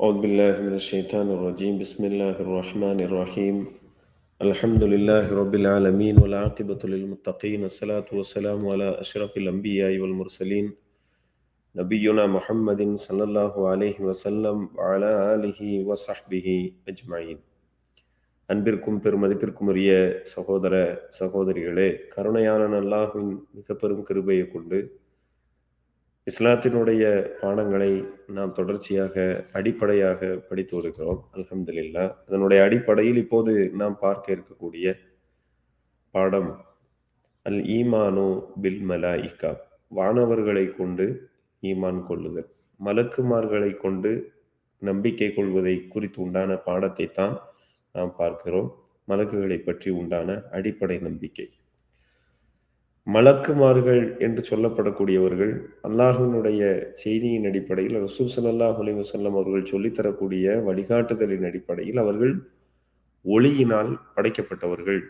أعوذ بالله من الشيطان الرجيم بسم الله الرحمن الرحيم الحمد لله رب العالمين والعاقبة للمتقين الصلاة والسلام على أشرف الأنبياء والمرسلين نبينا محمد صلى الله عليه وسلم وعلى آله وصحبه أجمعين அன்பிற்கும் பெருமதிப்பிற்கும் உரிய சகோதர சகோதரிகளே கருணையான அல்லாஹ்வின் மிக பெரும் கிருபையை கொண்டு இஸ்லாத்தினுடைய பாடங்களை நாம் தொடர்ச்சியாக அடிப்படையாக படித்து வருகிறோம். அலமதுல்லா அதனுடைய அடிப்படையில் இப்போது நாம் பார்க்க இருக்கக்கூடிய பாடம் அல் ஈமானோ பில் மலாயிகா வானவர்களை கொண்டு ஈமான் கொள்ளுதல். மலக்குமார்களை கொண்டு நம்பிக்கை கொள்வதை குறித்து உண்டான பாடத்தை தான் நாம் பார்க்கிறோம். மலக்குகளை பற்றி உண்டான அடிப்படை நம்பிக்கை. மலக்குமார்கள் என்று சொல்லப்படக்கூடியவர்கள் அல்லாஹினுடைய செய்தியின் அடிப்படையில் ரசூல் சல்லாஹ் அலி வசல்லம் அவர்கள் சொல்லித்தரக்கூடிய வழிகாட்டுதலின் அடிப்படையில் அவர்கள் ஒளியினால் படைக்கப்பட்டவர்கள்.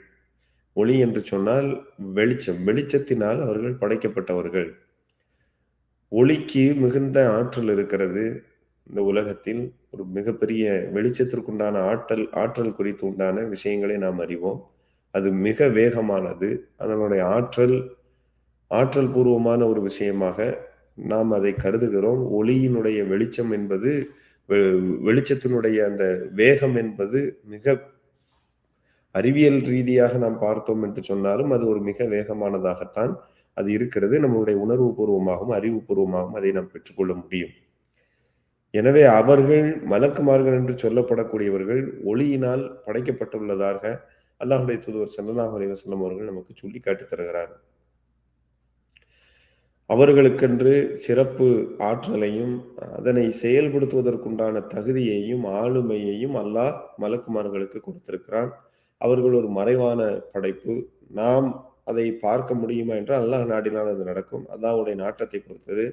ஒளி என்று சொன்னால் வெளிச்சம் வெளிச்சத்தினால் அவர்கள் படைக்கப்பட்டவர்கள். ஒளிக்கு மிகுந்த ஆற்றல் இருக்கிறது. இந்த உலகத்தில் ஒரு மிகப்பெரிய வெளிச்சத்திற்குண்டான ஆற்றல் ஆற்றல் குறித்து உண்டான விஷயங்களை நாம் அறிவோம். அது மிக வேகமானது. அதனுடைய ஆற்றல் ஆற்றல் பூர்வமான ஒரு விஷயமாக நாம் அதை கருதுகிறோம். ஒளியினுடைய வெளிச்சம் என்பது வெளிச்சத்தினுடைய அந்த வேகம் என்பது மிக அறிவியல் ரீதியாக நாம் பார்த்தோம் என்று சொன்னாலும் அது ஒரு மிக வேகமானதாகத்தான் அது இருக்கிறது. நம்மளுடைய உணர்வு பூர்வமாகவும் அறிவுபூர்வமாகவும் அதை நாம் பெற்றுக்கொள்ள முடியும். எனவே அவர்கள் மலக்குமார்கள் என்று சொல்லப்படக்கூடியவர்கள் ஒளியினால் படைக்கப்பட்டுள்ளதாக அல்லாஹுடைய தூதுவர் சல்லாஹ் அலைவசல்லம் அவர்கள் நமக்கு சொல்லி காட்டி தருகிறார். அவர்களுக்கென்று சிறப்பு ஆற்றலையும் அதனை செயல்படுத்துவதற்குண்டான தகுதியையும் ஆளுமையையும் அல்லாஹ் மலக்குமார்களுக்கு கொடுத்திருக்கிறான். அவர்கள் ஒரு மறைவான படைப்பு. நாம் அதை பார்க்க முடியுமா என்றால் அல்லாஹ் நாடினால் அது நடக்கும். அல்லாஹுடைய நாட்டத்தை பொறுத்தது.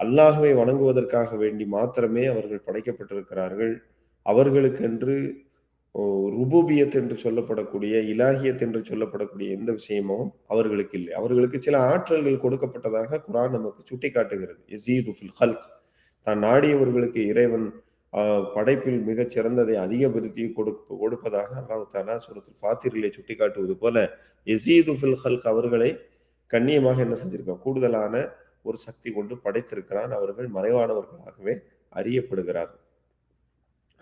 அல்லாஹுவை வணங்குவதற்காக வேண்டி மாத்திரமே அவர்கள் படைக்கப்பட்டிருக்கிறார்கள். அவர்களுக்கென்று ருபூபியத் என்று சொல்லப்படக்கூடிய இலாகியத் என்று சொல்லப்படக்கூடிய எந்த விஷயமும் அவர்களுக்கு இல்லை. அவர்களுக்கு சில ஆற்றல்கள் கொடுக்கப்பட்டதாக குரான் நமக்கு சுட்டி காட்டுகிறது எசீதுஃபில் ஹல்க். தான் நாடியவர்களுக்கு இறைவன் படைப்பில் மிகச் சிறந்ததை அதிகப்படுத்தி கொடுப்ப கொடுப்பதாக அல்லாஹு தாலா சுரத்தில் ஃபாத்திரிலே சுட்டி காட்டுவது போல எசீதுஃபில் ஹல்க் அவர்களை கண்ணியமாக என்ன செஞ்சிருக்கான் கூடுதலான ஒரு சக்தி கொண்டு படைத்திருக்கிறான். அவர்கள் மறைவானவர்களாகவே அறியப்படுகிறார்கள்.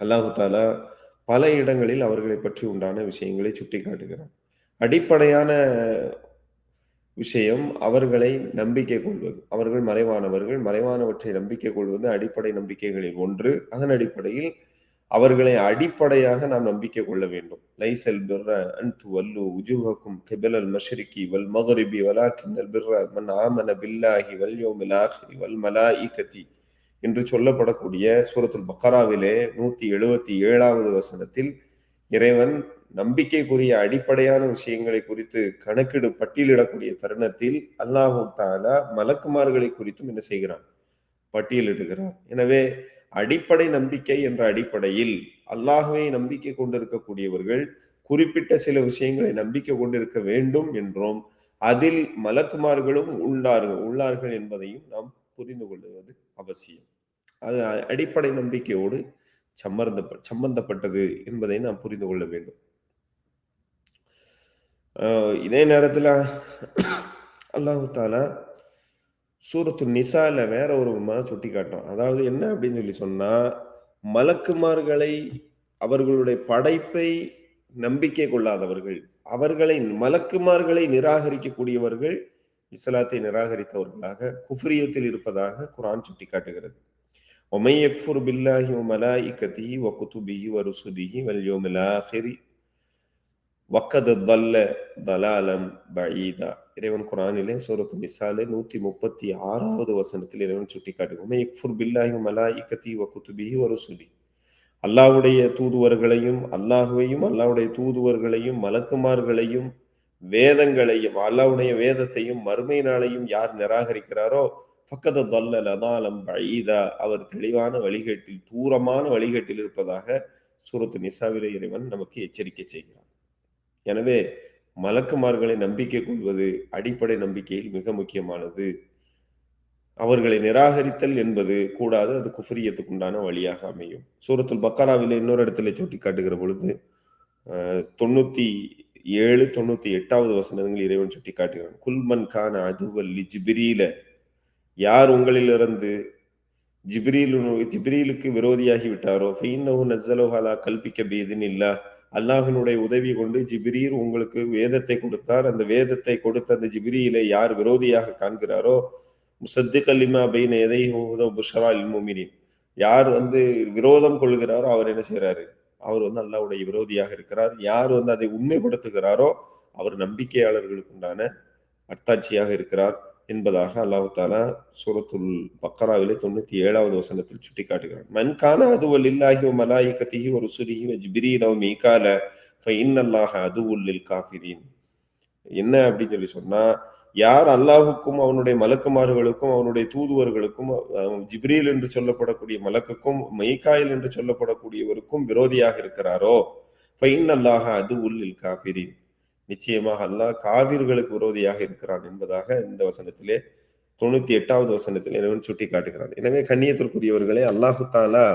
அல்லாஹு தாலா பல இடங்களில் அவர்களை பற்றி உண்டான விஷயங்களை சுட்டி காட்டுகிறார் அடிப்படையான விஷயம் அவர்களை நம்பிக்கை கொள்வது. அவர்கள் மறைவானவர்கள் மறைவானவற்றை நம்பிக்கை கொள்வது அடிப்படை நம்பிக்கைகளில் ஒன்று. அதன் அடிப்படையில் அவர்களை அடிப்படையாக நாம் நம்பிக்கை கொள்ள வேண்டும். லைசல் பிர்ர அன்து வல்லு உஜுஹக்கும் கெபல் அல் மஷ்ரிகி வல் மகரிபி வலாக்கின் பிர்ர மன் ஆமன பில்லாஹி வல் யோமில் ஆஹிரி வல் மலா இகத்தி என்று சொல்லப்படக்கூடிய சூரத்துல் பக்கராவிலே நூத்தி எழுபத்தி ஏழாவது வசனத்தில் இறைவன் நம்பிக்கைக்குரிய அடிப்படையான விஷயங்களை குறித்து கணக்கிடு பட்டியலிடக்கூடிய தருணத்தில் அல்லாஹு தாலா மலக்குமார்களை குறித்தும் என்ன செய்கிறான்? பட்டியலிடுகிறான். எனவே அடிப்படை நம்பிக்கை என்ற அடிப்படையில் அல்லாஹுவை நம்பிக்கை கொண்டிருக்கக்கூடியவர்கள் குறிப்பிட்ட சில விஷயங்களை நம்பிக்கை கொண்டிருக்க வேண்டும் என்றும் அதில் மலக்குமார்களும் உள்ளார்கள் உள்ளார்கள் என்பதையும் நாம் புரிந்து கொள்வது அவசியம். அது அடிப்படை நம்பிக்கையோடு சம்மர்ந்த சம்பந்தப்பட்டது என்பதை நாம் புரிந்து கொள்ள வேண்டும். இதே நேரத்தில் அல்லாஹு தாலா சூரத்து நிசால வேற ஒரு சுட்டி காட்டும் அதாவது என்ன அப்படின்னு சொல்லி சொன்னா மலக்குமார்களை அவர்களுடைய படைப்பை நம்பிக்கை கொள்ளாதவர்கள் அவர்களை மலக்குமார்களை நிராகரிக்கக்கூடியவர்கள் இஸ்லாத்தை நிராகரித்தவர்களாக குஃப்ரியத்தில் இருப்பதாக குரான் சுட்டி காட்டுகிறது ஒமை யக்ஃபுர் பில்லாஹி மலா மலாயிகதிஹி வ குதுபிஹி வ ருசுலிஹி வல் வக்கது தல்ல தலாலம் பஈதா இறைவன் குரானிலே சூரத்து நிசாலே நூத்தி முப்பத்தி ஆறாவது வசனத்தில் இறைவன் சுட்டி காட்டு ஒமை பில்லாஹி மலா இக்கத்தி வ குதுபிஹி வ அல்லாஹ்வுடைய தூதுவர்களையும் அல்லாஹுவையும் அல்லாஹ்வுடைய தூதுவர்களையும் மலக்குமார்களையும் வேதங்களையும் அல்லாவுடைய வேதத்தையும் மறுமை நாளையும் யார் நிராகரிக்கிறாரோ பக்கத தொல்ல லதாலம் பஈதா அவர் தெளிவான வழிகேட்டில் தூரமான வழிகேட்டில் இருப்பதாக சூரத்து நிசாவில இறைவன் நமக்கு எச்சரிக்கை செய்கிறான். எனவே மலக்குமார்களை நம்பிக்கை கொள்வது அடிப்படை நம்பிக்கையில் மிக முக்கியமானது. அவர்களை நிராகரித்தல் என்பது கூடாது அது குஃபரியத்துக்குண்டான வழியாக அமையும். சூரத்துல் பக்காராவில் இன்னொரு இடத்துல சுட்டி காட்டுகிற பொழுது தொண்ணூற்றி தொண்ணூத்தி ஏழு தொண்ணூத்தி எட்டாவது வசனங்கள் இறைவன் சுட்டி காட்டுகிறான் குல்மன் கான் அதுவல்லி ஜிபிரியில யார் உங்களிலிருந்து ஜிப்ரீல் ஜிப்ரீலுக்கு விரோதியாகி விட்டாரோ ஃபைன்னஹு நஸ்ஸலஹு கல்பிக்க பீதின் இல்லா அல்லாஹினுடைய உதவி கொண்டு ஜிப்ரீல் உங்களுக்கு வேதத்தை கொடுத்தார். அந்த வேதத்தை கொடுத்த அந்த ஜிப்ரீலை யார் விரோதியாக காண்கிறாரோ முசத்திக் அலிமா பைன எதை புஷரா இல்முமினின் யார் வந்து விரோதம் கொள்கிறாரோ அவர் என்ன செய்கிறாரு அவர் வந்து அல்லாவுடைய விரோதியாக இருக்கிறார். யார் வந்து அதை உண்மைப்படுத்துகிறாரோ அவர் நம்பிக்கையாளர்களுக்கு உண்டான அத்தாட்சியாக இருக்கிறார் என்பதாக அல்லாஹு தாலா சூரத்துல் பக்கராவிலே தொண்ணூத்தி ஏழாவது வசனத்தில் சுட்டி காட்டுகிறான் மன்கான அதுவல் இல்லாஹி மலாயிகத்திஹி ஒரு சுரிஹி ஜிபிரீல மீகால ஃபைன்னல்லாஹ அதுவுல்லில் காஃபிரின். என்ன அப்படின்னு சொல்லி சொன்னா யார் அல்லாஹுக்கும் அவனுடைய மலக்குமார்களுக்கும் அவனுடைய தூதுவர்களுக்கும் ஜிப்ரீல் என்று சொல்லப்படக்கூடிய மலக்குக்கும் மெய்காயில் என்று சொல்லப்படக்கூடியவருக்கும் விரோதியாக இருக்கிறாரோ? ஃபைன் அல்லாஹ அது உள்ளில் காபிரின் நிச்சயமாக அல்லாஹ் காவிர்களுக்கு விரோதியாக இருக்கிறான் என்பதாக இந்த வசனத்திலே தொண்ணூத்தி எட்டாவது வசனத்தில் இறைவன் சுட்டி காட்டுகிறான் எனவே கண்ணியத்திற்குரியவர்களே அல்லாஹு தாலா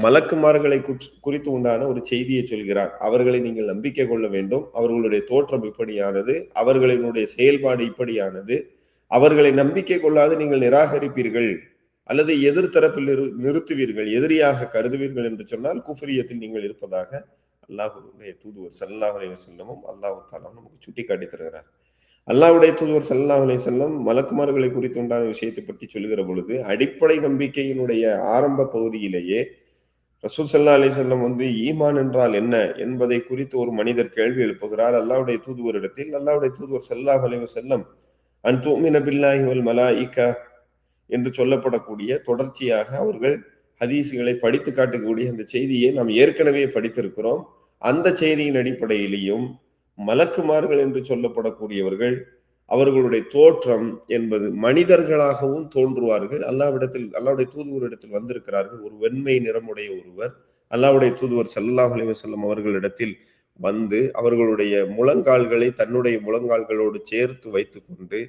மலக்குமார்களை குறித்து உண்டான ஒரு செய்தியை சொல்கிறார். அவர்களை நீங்கள் நம்பிக்கை கொள்ள வேண்டும். அவர்களுடைய தோற்றம் இப்படியானது. அவர்களினுடைய செயல்பாடு இப்படியானது. அவர்களை நம்பிக்கை கொள்ளாது நீங்கள் நிராகரிப்பீர்கள். அல்லது எதிர்த்தரப்பில் நிறு- நிறுத்துவீர்கள். எதிரியாக கருதுவீர்கள் என்று சொன்னால் குஃபரியத்தில் நீங்கள் இருப்பதாக அல்லாஹுடைய தூதுவர் சல்லாஹ் அலைஹி வஸல்லமும் அல்லாஹு நமக்கு சுட்டி காட்டி தருகிறார். அல்லாஹுடைய தூதுவர் சல்லாஹ் அலைஹி செல்லம் மலக்குமார்களை குறித்து உண்டான விஷயத்தை பற்றி சொல்லுகிற பொழுது அடிப்படை நம்பிக்கையினுடைய ஆரம்ப பகுதியிலேயே ரசூல் சல்லா அலி செல்லம் வந்து ஈமான் என்றால் என்ன? என்பதை குறித்து ஒரு மனிதர் கேள்வி எழுப்புகிறார். அல்லாஹ்வுடைய தூதுவரிடத்தில் அல்லாவுடைய தூதுவர் செல்லா அலைவ செல்லம் அன் தூமின பில்லாஹி வல் இக்கா என்று சொல்லப்படக்கூடிய தொடர்ச்சியாக அவர்கள் ஹதீஸுகளை படித்து காட்டக்கூடிய அந்த செய்தியை நாம் ஏற்கனவே படித்திருக்கிறோம். அந்த செய்தியின் அடிப்படையிலையும் மலக்குமார்கள் என்று சொல்லப்படக்கூடியவர்கள் அவர்களுடைய தோற்றம் என்பது மனிதர்களாகவும் தோன்றுவார்கள். அல்லாவிடத்தில் அல்லாவுடைய தூதுவரிடத்தில் வந்திருக்கிறார்கள். ஒரு வெண்மை நிறமுடைய ஒருவர். அல்லாவுடைய தூதுவர் சல்லாஹ் அலிவசல்லம் அவர்களிடத்தில் வந்து அவர்களுடைய முழங்கால்களை தன்னுடைய முழங்கால்களோடு சேர்த்து வைத்துக்கொண்டு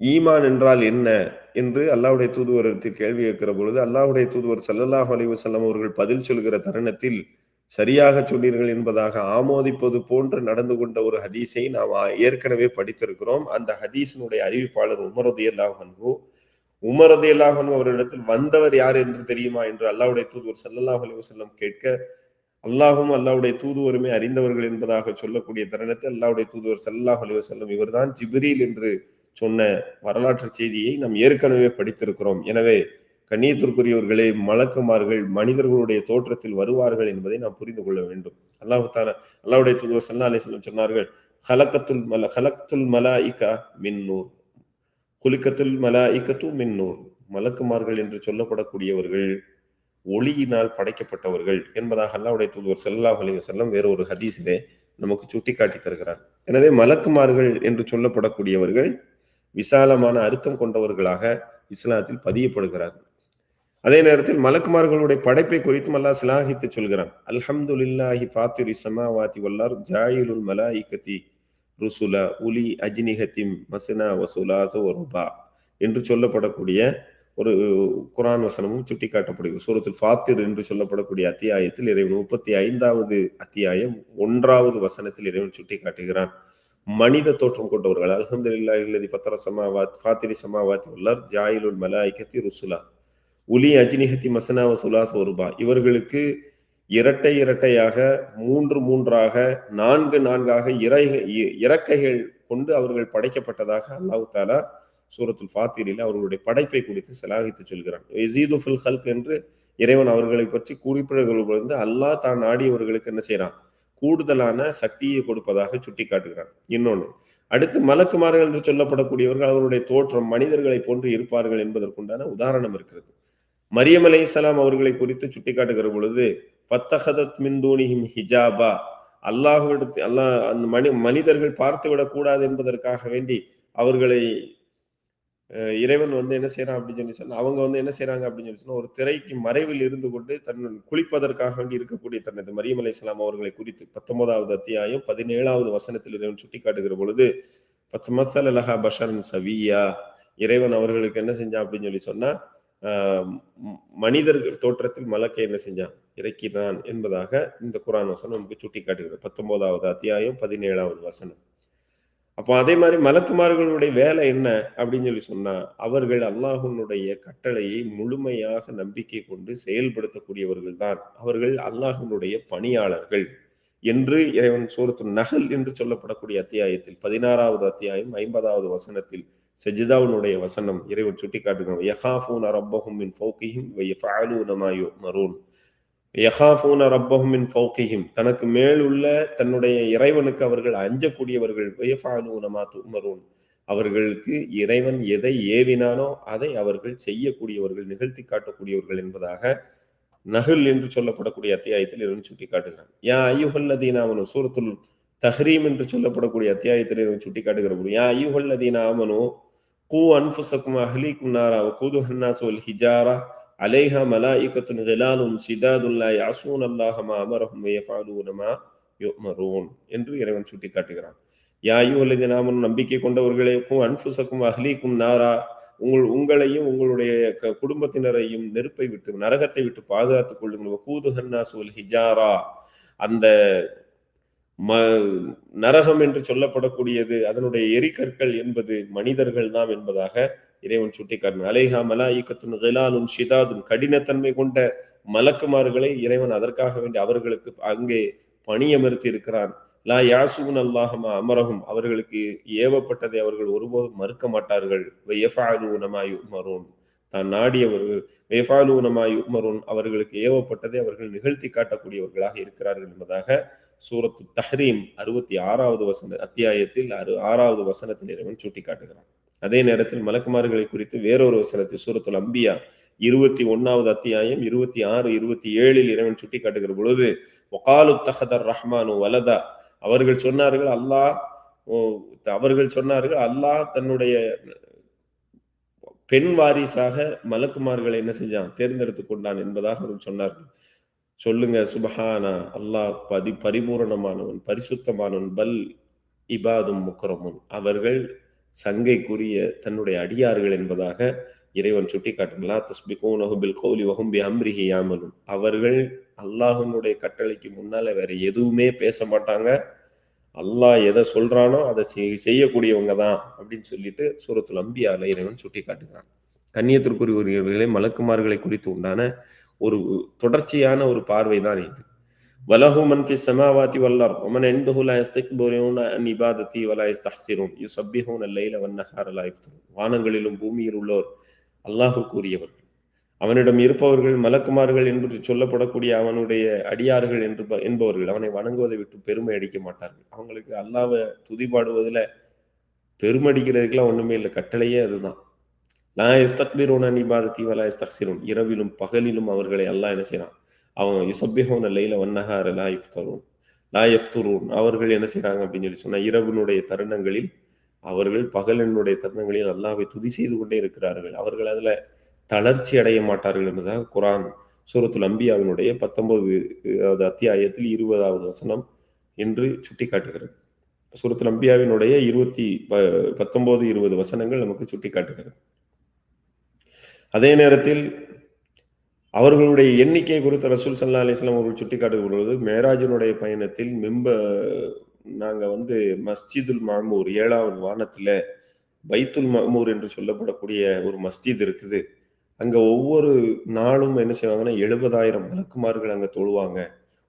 ஈமான் என்றால் என்ன என்று அல்லாவுடைய தூதுவரிடத்தில் கேள்வி கேட்கிற பொழுது அல்லாவுடைய தூதுவர் சல்லல்லாஹ் அலிவசல்லம் அவர்கள் பதில் சொல்கிற தருணத்தில் சரியாக சொன்னீர்கள் என்பதாக ஆமோதிப்பது போன்று நடந்து கொண்ட ஒரு ஹதீஸை நாம் ஏற்கனவே படித்திருக்கிறோம். அந்த ஹதீஸினுடைய அறிவிப்பாளர் உமரது அல்லாஹன்ஹு உமரது அல்லாஹன்ஹு அவரிடத்தில் வந்தவர் யார் என்று தெரியுமா என்று அல்லாவுடைய தூதுவர் சல்லாஹ் அலி வசல்லம் கேட்க அல்லாஹும் அல்லாவுடைய தூதுவருமே அறிந்தவர்கள் என்பதாக சொல்லக்கூடிய தருணத்தில் அல்லாவுடைய தூதுவர் சல்லாஹ் அலி வசல்லம் இவர்தான் ஜிப்ரீல் என்று சொன்ன வரலாற்று செய்தியை நாம் ஏற்கனவே படித்திருக்கிறோம். எனவே கண்ணியத்திற்குரியவர்களே மலக்குமார்கள் மனிதர்களுடைய தோற்றத்தில் வருவார்கள் என்பதை நாம் புரிந்து கொள்ள வேண்டும். அல்லாஹுத்தான அல்லாவுடைய அல்லாஹ்வுடைய தூதுவர் சல்லா அலிஸ்லம் சொன்னார்கள் ஹலக்கத்துல் மல ஹலக்துல் மலாயிகா மின்னூர் குலிக்கத்துல் மலாயிகத்து மின் மலக்குமார்கள் என்று சொல்லப்படக்கூடியவர்கள் ஒளியினால் படைக்கப்பட்டவர்கள் என்பதாக அல்லாவுடைய தூதுவர் ஸல்லல்லாஹு அலைஹி வஸல்லம் வேறு ஒரு ஹதீஸிலே நமக்கு சுட்டிக்காட்டி தருகிறார். எனவே மலக்குமார்கள் என்று சொல்லப்படக்கூடியவர்கள் விசாலமான அர்த்தம் கொண்டவர்களாக இஸ்லாத்தில் பதியப்படுகிறார்கள். அதே நேரத்தில் மலக்குமார்களுடைய படைப்பை குறித்தும் அல்லாஹ் சிலாகித்து சொல்கிறான். அல்ஹம்துலில்லாஹி ஃபாத்திரி சமாவாதி வல்லார் ஜாயிலுல் மலாயிகதி ருசுலா உலி அஜ்னிஹத்திம் மசனா வசுலாச ஒருபா என்று சொல்லப்படக்கூடிய ஒரு குரான் வசனமும் சுட்டிக்காட்டப்படுகிறது. சூரத்தில் ஃபாத்திர் என்று சொல்லப்படக்கூடிய அத்தியாயத்தில் இறைவன் முப்பத்தி ஐந்தாவது அத்தியாயம் ஒன்றாவது வசனத்தில் இறைவன் சுட்டிக்காட்டுகிறான். மனித தோற்றம் கொண்டவர்கள் அல்ஹம்துலில்லாஹி இல்லதி ஃபத்தர சமாவாத் ஃபாத்திரி சமாவாத்தி உள்ளார் ஜாயிலுல் மலாயிகத்தி ருசுலா உலி அஜ்னிஹத்தி மசனா வசுலாஸ் ஒருபா இவர்களுக்கு இரட்டை இரட்டையாக மூன்று மூன்றாக நான்கு நான்காக இறை இ- இறக்கைகள் கொண்டு அவர்கள் படைக்கப்பட்டதாக அல்லாஹு தாலா சூரத்துல் ஃபாத்திரில் அவர்களுடைய படைப்பை குறித்து சலாகித்து சொல்கிறான். எசீது ஃபில் ஹல்க் என்று இறைவன் அவர்களை பற்றி குறிப்பிடுகள் அல்லாஹ் தான் ஆடியவர்களுக்கு என்ன செய்யறான் கூடுதலான சக்தியை கொடுப்பதாக சுட்டி காட்டுகிறான் இன்னொன்று அடுத்து மலக்குமார்கள் என்று சொல்லப்படக்கூடியவர்கள் அவருடைய தோற்றம் மனிதர்களை போன்று இருப்பார்கள் என்பதற்குண்டான உதாரணம் இருக்கிறது. மரியம் அலைஹிஸ்ஸலாம் அவர்களை குறித்து சுட்டிக்காட்டுகிற பொழுது பத்தஹதத் மின்தூனிஹிம் ஹிஜாபா. அல்லாஹ்விடத்து அல்லாஹ் அந்த மனி மனிதர்கள் பார்த்து விடக்கூடாது என்பதற்காக வேண்டி அவர்களை இறைவன் வந்து என்ன செய்யறான் அப்படின்னு சொல்லி சொன்னா அவங்க வந்து என்ன செய்யறாங்க அப்படின்னு சொல்லி சொன்னா ஒரு திரைக்கு மறைவில் இருந்து கொண்டு தன் குளிப்பதற்காக வேண்டி இருக்கக்கூடிய தன்னது மரியம் அலைஹிஸ்ஸலாம் அவர்களை குறித்து பத்தொன்பதாவது அத்தியாயம் பதினேழாவது வசனத்தில் இறைவன் சுட்டிக்காட்டுகிற பொழுது பத்து மசல் அலஹா பஷரன் சவியா. இறைவன் அவர்களுக்கு என்ன செஞ்சான் அப்படின்னு சொல்லி சொன்னா மனிதர்கள் தோற்றத்தில் மலக்கை என்ன செஞ்சான்? இறக்கினான் என்பதாக இந்த குரான் வசனம் நமக்கு சுட்டி காட்டுகிறது பத்தொன்பதாவது அத்தியாயம் பதினேழாவது வசனம். அப்போ அதே மாதிரி மலக்குமார்களுடைய வேலை என்ன அப்படின்னு சொல்லி சொன்னா அவர்கள் அல்லாஹுனுடைய கட்டளையை முழுமையாக நம்பிக்கை கொண்டு செயல்படுத்தக்கூடியவர்கள் தான். அவர்கள் அல்லாஹுனுடைய பணியாளர்கள் என்று இறைவன் சூரத்து நகல் என்று சொல்லப்படக்கூடிய அத்தியாயத்தில் பதினாறாவது அத்தியாயம் ஐம்பதாவது வசனத்தில் சஜிதாவினுடைய வசனம் இறைவன் சுட்டிக்காட்டுகிறோம் யஹாஃபூன ரப்பஹும் மின் ஃபௌகிஹிம் வ யஃபஅலூன மா யுமரூன் யஹாஃபூன ரப்பஹும் மின் ஃபௌகிஹிம். தனக்கு மேல் உள்ள தன்னுடைய இறைவனுக்கு அவர்கள் அஞ்சக்கூடியவர்கள். வ யஃபஅலூன மா துமரூன் அவர்களுக்கு இறைவன் எதை ஏவினானோ அதை அவர்கள் செய்யக்கூடியவர்கள் நிகழ்த்தி காட்டக்கூடியவர்கள் என்பதாக நகுல் என்று சொல்லப்படக்கூடிய அத்தியாயத்தில் இறைவன் சுட்டி காட்டுகிறான் யா ஐயுகல்லதீன் அவனு சூரத்துல் தஹ்ரீம் என்று சொல்லப்படக்கூடிய அத்தியாயத்தில் இறைவன் சுட்டி காட்டுகிற யா ஐயுகல்லதீன் அவனு கூ அன்புசக்கும் அஹ்லீக்கும் நாரா கூது ஹன்னாஸ் வல் ஹிஜாரா அலைஹா மலாயிகத்துன் ஹிலாலும் சிதாதுன் லா யாசூன் அல்லாஹ அமரஹும் வயஃபஅலூன மா யுமரூன் என்று இறைவன் சுட்டி காட்டுகிறான் யாயும் அல்லது ஆமனு நம்பிக்கை கொண்டவர்களுக்கும் அன்புசக்கும் அன்ஃபுசக்கும் அஹ்லீக்கும் நாரா உங்கள் உங்களையும் உங்களுடைய க- குடும்பத்தினரையும் நெருப்பை விட்டு நரகத்தை விட்டு பாதுகாத்துக் கொள்ளுங்கள். வகூது ஹன்னாஸ் ஹிஜாரா. அந்த ம நரகம் என்று சொல்லப்படக்கூடியது அதனுடைய எரிகற்கள் என்பது மனிதர்கள் தான் என்பதாக இறைவன் சுட்டிக்காட்டினார். அலைஹா மலாயிக்கத்துன் கிலாலுன் ஷிதாதுன் கடினத்தன்மை கொண்ட மலக்குமார்களை இறைவன் அதற்காக வேண்டி அவர்களுக்கு அங்கே பணியமர்த்தி இருக்கிறான் லா யாசுன் அல்லாஹமா அமரகும் அவர்களுக்கு ஏவப்பட்டதை அவர்கள் ஒருபோதும் மறுக்க மாட்டார்கள். வயஃபாலூனமா தான் நாடியவர்கள். வயஃபாலூனமா யுமரூன் அவர்களுக்கு ஏவப்பட்டதை அவர்கள் நிகழ்த்தி காட்டக்கூடியவர்களாக இருக்கிறார்கள் என்பதாக சூரத்து தஹ்ரீம் அறுபத்தி ஆறாவது வசன அத்தியாயத்தில் அறு ஆறாவது வசனத்தில் இறைவன் சுட்டி காட்டுகிறான் அதே நேரத்தில் மலக்குமார்களை குறித்து வேறொரு வசனத்தில் சூரத்துல் அம்பியா இருபத்தி ஒன்னாவது அத்தியாயம் இருபத்தி ஆறு இருபத்தி ஏழில் இறைவன் சுட்டி காட்டுகிற பொழுது ஒகாலு தஹதர் ரஹ்மானு வலதா? அவர்கள் சொன்னார்கள் அல்லாஹ் அவர்கள் சொன்னார்கள் அல்லாஹ் தன்னுடைய பெண் வாரிசாக மலக்குமார்களை என்ன செஞ்சான்? தேர்ந்தெடுத்து கொண்டான் என்பதாக அவர்கள் சொன்னார்கள். சொல்லுங்க சுபஹானா அல்லாஹ் பதி பரிபூரணமானவன் பரிசுத்தமானவன் பல் இபாதும் முக்கரமும் அவர்கள் சங்கைக்குரிய தன்னுடைய அடியார்கள் என்பதாக இறைவன் சுட்டிக்காட்டுங்களா தஸ்பிகூனஹு பில் கௌலி பி அம்ரிஹி யாமலும் அவர்கள் அல்லாஹனுடைய கட்டளைக்கு முன்னால வேற எதுவுமே பேச மாட்டாங்க. அல்லாஹ் எதை சொல்றானோ அதை செய்- செய்யக்கூடியவங்க தான் அப்படின்னு சொல்லிட்டு சூரத்துல் அம்பியால இறைவன் சுட்டி காட்டுகிறான் கண்ணியத்திற்குரியவர்களை மலக்குமார்களை குறித்து உண்டான ஒரு தொடர்ச்சியான ஒரு பார்வை தான் இது. வலஹு மன் ஃபி ஸமாவாதி வல் அர்த் வமன் இபாதத்தி வலா அல்லைல வானங்களிலும் பூமியில் உள்ளோர் அல்லாஹு கூறியவர்கள். அவனிடம் இருப்பவர்கள் மலக்குமார்கள் என்று சொல்லப்படக்கூடிய அவனுடைய அடியார்கள் என்று ப- என்பவர்கள் அவனை வணங்குவதை விட்டு பெருமை அடிக்க மாட்டார்கள். அவங்களுக்கு அல்லாவை துதிபாடுவதில் பெருமடிக்கிறதுக்கெல்லாம் ஒண்ணுமே இல்லை. கட்டளையே அதுதான். லா எஸ்தக்பீரோன நிபாதத்தி வலா எஸ்தக்சிரோன் இரவிலும் பகலிலும் அவர்களை அல்லாஹ் என்ன செய்யறான் அவன் யுசப்பிஹோன லைல வன்னஹார லா இஃப்தரூன் லா எஃப்துரூன் அவர்கள் என்ன செய்கிறாங்க அப்படின்னு சொல்லி சொன்னா இரவினுடைய தருணங்களில் அவர்கள் பகலினுடைய தருணங்களில் அல்லாவை துதி செய்து கொண்டே இருக்கிறார்கள். அவர்கள் அதுல தளர்ச்சி அடைய மாட்டார்கள் என்பதாக குரான் சூரத்துல் அம்பியாவினுடைய பத்தொன்பது அதாவது அத்தியாயத்தில் இருபதாவது வசனம் என்று சுட்டி காட்டுகிறது சூரத்துல் அம்பியாவினுடைய இருபத்தி ப- பத்தொன்பது இருபது வசனங்கள் நமக்கு சுட்டி காட்டுகிறது அதே நேரத்தில் அவர்களுடைய எண்ணிக்கை குறித்து ரசூல் சல்லா அலிஸ்லாம் அவர்கள் சுட்டிக்காட்டுகிற பொழுது மேராஜினுடைய பயணத்தில் மிம்ப நாங்கள் வந்து மஸ்ஜிதுல் மாமூர் ஏழாவது வானத்தில் பைத்துல் மாமூர் என்று சொல்லப்படக்கூடிய ஒரு மஸ்ஜித் இருக்குது. அங்கே ஒவ்வொரு நாளும் என்ன செய்வாங்கன்னா எழுபதாயிரம் மலக்குமார்கள் அங்கே தொழுவாங்க.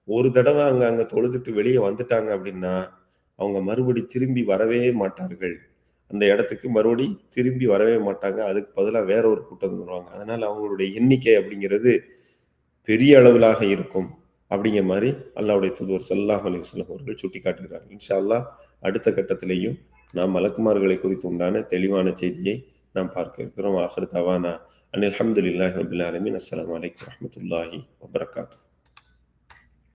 ஒரு தடவை அங்கே அங்கே தொழுதுட்டு வெளியே வந்துட்டாங்க அப்படின்னா அவங்க மறுபடி திரும்பி வரவே மாட்டார்கள். அந்த இடத்துக்கு மறுபடி திரும்பி வரவே மாட்டாங்க. அதுக்கு பதிலாக வேற ஒரு கூட்டம் வருவாங்க. அதனால அவங்களுடைய எண்ணிக்கை அப்படிங்கிறது பெரிய அளவிலாக இருக்கும் அப்படிங்கிற மாதிரி அல்லாவுடைய தூதுவர் சல்லாஹ் அலி வஸல்லம் அவர்கள் சுட்டி காட்டுகிறார் இன்ஷா அல்லாஹ் அடுத்த கட்டத்திலையும் நாம் மலக்குமார்களை குறித்து உண்டான தெளிவான செய்தியை நாம் பார்க்க இருக்கிறோம். ஆஹர் தவானா. அன் அலமதுல்லாஹி ரபில் அஸ்லாம் வலைக்கம் வரமத்துல்லாஹி வபரகாத்து.